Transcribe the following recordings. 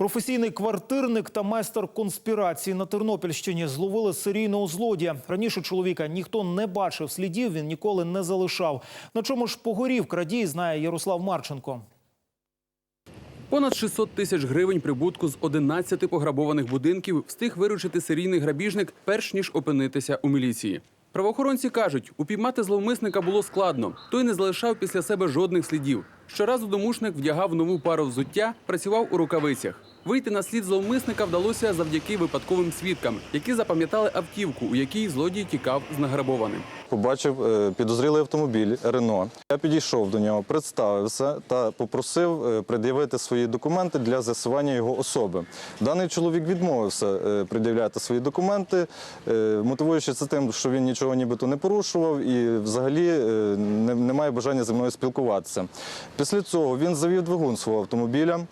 Професійний квартирник та майстер конспірації на Тернопільщині зловили серійного злодія. Раніше чоловіка ніхто не бачив слідів, він ніколи не залишав. На чому ж погорів крадій, знає Ярослав Марченко. Понад 600 тисяч гривень прибутку з 11 пограбованих будинків встиг виручити серійний грабіжник, перш ніж опинитися у міліції. Правоохоронці кажуть, упіймати зловмисника було складно. Той не залишав після себе жодних слідів. Щоразу домушник вдягав нову пару взуття, працював у рукавицях. Вийти на слід зловмисника вдалося завдяки випадковим свідкам, які запам'ятали автівку, у якій злодій тікав з награбованим. Побачив е, підозрілий автомобіль Рено. Я підійшов до нього, представився та попросив е, пред'явити свої документи для з'ясування його особи. Даний чоловік відмовився е, пред'являти свої документи, е, мотивуючи це тим, що він нічого нібито не порушував і взагалі не, не має бажання зі мною спілкуватися. Після цього він завів двигун свого автомобіля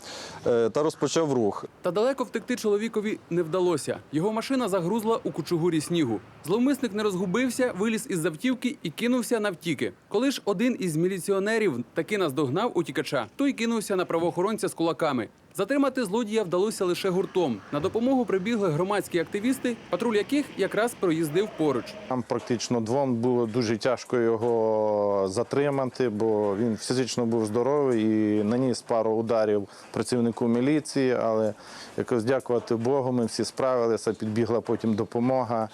е, та розпочав рух. Та далеко втекти чоловікові не вдалося. Його машина загрузла у кучугурі снігу. Зловмисник не розгубився, виліз із завтівки і кинувся навтіки. Коли ж один із міліціонерів таки наздогнав утікача, той кинувся на правоохоронця з кулаками. Затримати злодія вдалося лише гуртом. На допомогу прибігли громадські активісти, патруль яких якраз проїздив поруч. Нам практично двом було дуже тяжко його затримати, бо він фізично був здоровий і наніс пару ударів працівнику міліції. Але якось дякувати Богу, ми всі справилися. Підбігла потім допомога,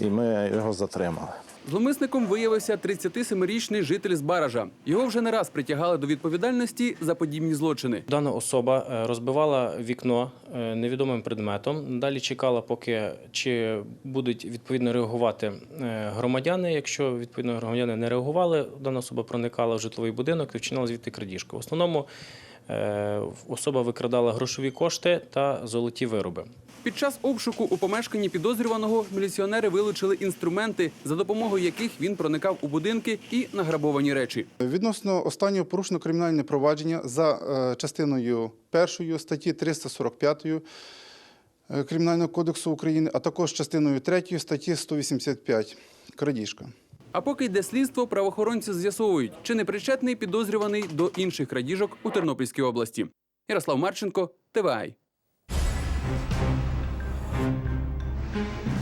і ми його затримали. Зломисником виявився 37-річний житель з Баража. Його вже не раз притягали до відповідальності за подібні злочини. Дана особа е, розбивала вікно е, невідомим предметом. Далі чекала, поки чи будуть відповідно реагувати е, громадяни. Якщо відповідно громадяни не реагували, дана особа проникала в житловий будинок і вчинала звідти крадіжку. В основному особа викрадала грошові кошти та золоті вироби. Під час обшуку у помешканні підозрюваного міліціонери вилучили інструменти, за допомогою яких він проникав у будинки і награбовані речі. Відносно останнього порушено кримінальне провадження за е, частиною першою статті 345 е, Кримінального кодексу України, а також частиною 3 статті 185 крадіжка. А поки йде слідство, правоохоронці з'ясовують, чи не причетний підозрюваний до інших крадіжок у Тернопільській області. Ярослав Марченко, ТВАЙ. Thank you.